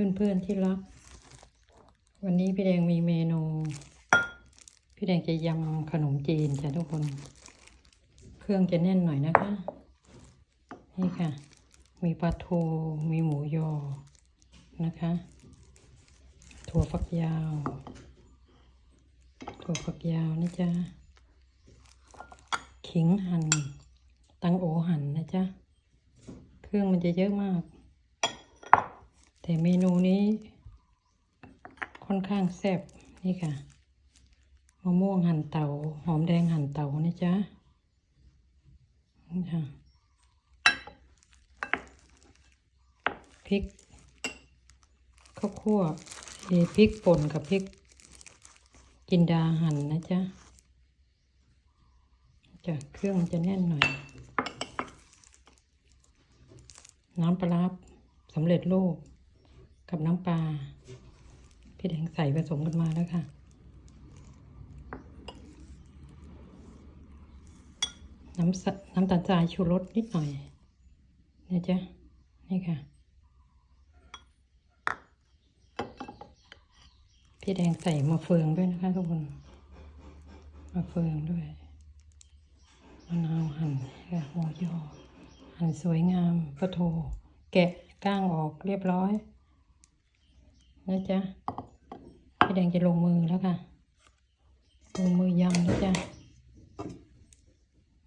เพื่อนๆที่รัก วันนี้พี่แดงมีเมนู พี่แดงจะยำขนมจีนจ้ะทุกคน เครื่องจะแน่นหน่อยนะคะ นี่ค่ะ มีปลาทูมีหมูยอนะคะ ถั่วฝักยาว ถั่วฝักยาวนะจ๊ะขิงหัน่นตังโอหั่นนะจ๊ะ เครื่องมันจะเยอะมาก แต่เมนูนี้ค่อนข้างแซ่บนี่ค่ะมะม่วงหั่นเตาหอมแดงหั่นเตานะจ๊ะนี่ค่ะพริกข้าวคั่วเอพริกป่นกับพริกจินดาหั่นนะจ๊ะจะเครื่องจะแน่นหน่อย น้ำปลาร้าสำเร็จรูป กับน้ำปลาพี่แดงใส่ผสมกันมาแล้วค่ะ น้ำน้ำตาลทรายชูรสนิดหน่อยนะจ๊ะนี่ค่ะพี่แดงใส่มะเฟืองด้วยนะคะทุกคนมะเฟืองด้วยมะนาวหั่นค่ะหัวยอหั่นสวยงามปลาโทแกะก้างออกเรียบร้อย นะจ๊ะพี่แดงจะลงมือแล้วค่ะ ลงมือยำนะจ๊ะ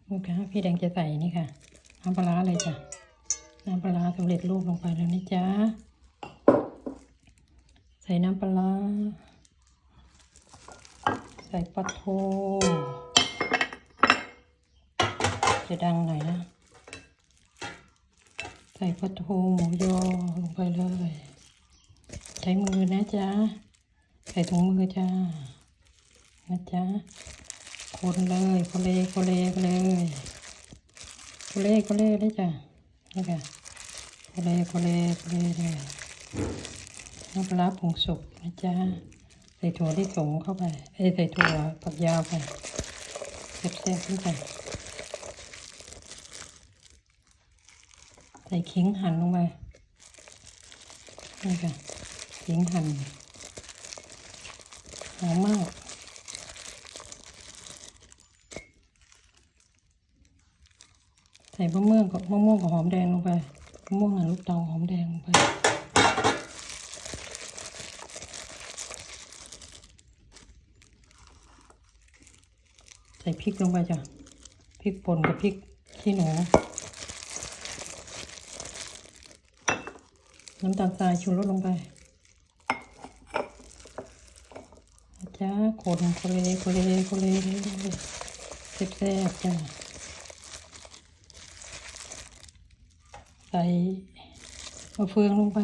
นี่ค่ะพี่แดงจะใส่นี่ค่ะน้ำปลาเลยจ้ะน้ำปลาร้าสำเร็จรูปลงไปแล้วนะจ๊ะใส่น้ำปลาใส่ปลาโทจะดังหน่อยนะ ใส่ปลาทูหมูยอลงไปเลย ใช้มือนะจ๊ะ ใส่ถุงมือจ้า นะจ๊ะ คนเลย คนเลคนเลคนเลยคนเลคนเลเลยจ้ะนี่ค่ะคนเลคนเลคนเลเลยน้ำปลาผงสุกนะจ๊ะ ใส่ถั่วที่สงเข้าไปเอ้ใส่ถั่วฝักยาวไปแซ่บๆนี่จ้ะใส่ขิงหั่นลงไปนี่ค่ะ ขิงหั่นหอมมากใส่มะม่วงกับมะม่วงกับหอมแดงลงไปมะม่วงหั่นลูกเตาหอมแดงลงไปใส่พริกลงไปจ้ะพริกป่นกับพริกขี้หนูน้ำตาลทรายชูรสลงไปนะ จ้าคนโคเลโคเลโคเลแซ่บแซ่บๆจ้าใส่มะเฟืองลงไป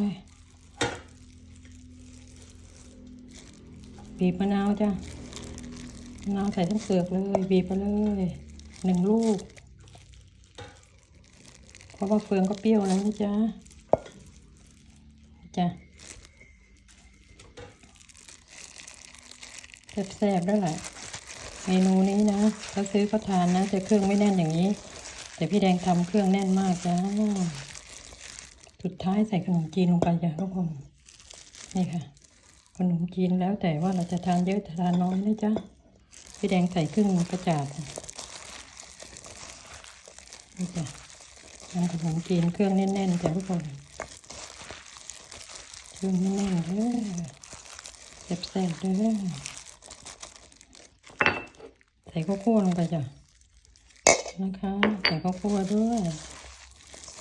บีบมะนาวจ้ามะนาวใส่ทั้งเปลือกเลย บีบไปเลยหนึ่งลูก เพราะว่าเฟืองก็เปรี้ยวแล้วนะจ๊ะจ้ะ แซ่บๆด้วยแหละ เมนูนี้นะเขาซื้อเขาทานนะแต่เครื่องไม่แน่นอย่างนี้ แต่พี่แดงทำเครื่องแน่นมากจ้าสุดท้ายใส่ขนมจีนลงไปจ้ะทุกคนนี่ค่ะ ขนมจีนแล้วแต่ว่าเราจะทานเยอะทานน้อยนะจ๊ะพี่แดงใส่ครึ่งกระจาดนี่จ้ะทำขนมจีนเครื่องแน่นๆจ้ะทุกคนเครื่องแน่นๆเด้อแซ่บๆเด้อ ใส่ข้าวคั่วลงไปจ้ะนะคะใส่ข้าวคั่วด้วย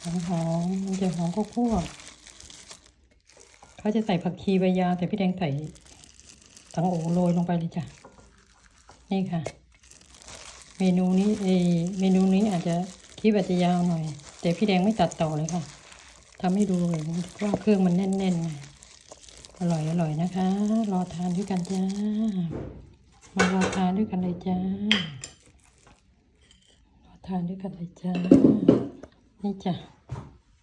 หอมหอมมันจะหอมข้าวคั่วเขาจะใส่ผักชีใบยาวแต่พี่แดงใส่ตังโอโรยลงไปเลยจ้ะนี่ค่ะ เมนูนี้เออเมนูนี้อาจจะคลิปอาจจะยาวหน่อย แต่พี่แดงไม่ตัดต่อเลยค่ะทำให้ดูเลยว่าเครื่องมันแน่นๆไงอร่อยอร่อยนะคะ รอทานด้วยกันจ้า มารอทานด้วยกันเลยจ้ารอทานด้วยกันเลยจ้า นี่จ้ะ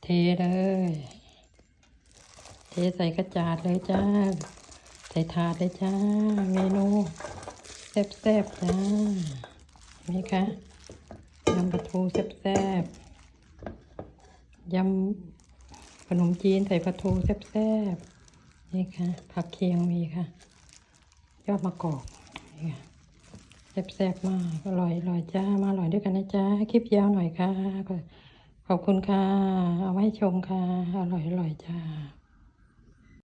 เทเลย เทใส่กระจาดเลยจ้า ใส่ถาดเลยจ้า เมนูแซ่บๆจ้าเห็นไหมคะยำปลาทูแซ่บๆยำขนมจีนใส่ปลาทูแซ่บๆนี่ค่ะ ผักเคียงมีค่ะ ยอดมะกอก แซ่บๆมากอร่อยอร่อยจ้ามาอร่อยด้วยกันนะจ้าคลิปยาวหน่อยค่ะขอบคุณค่ะ เอาไว้ชมค่ะ อร่อยอร่อยจ้า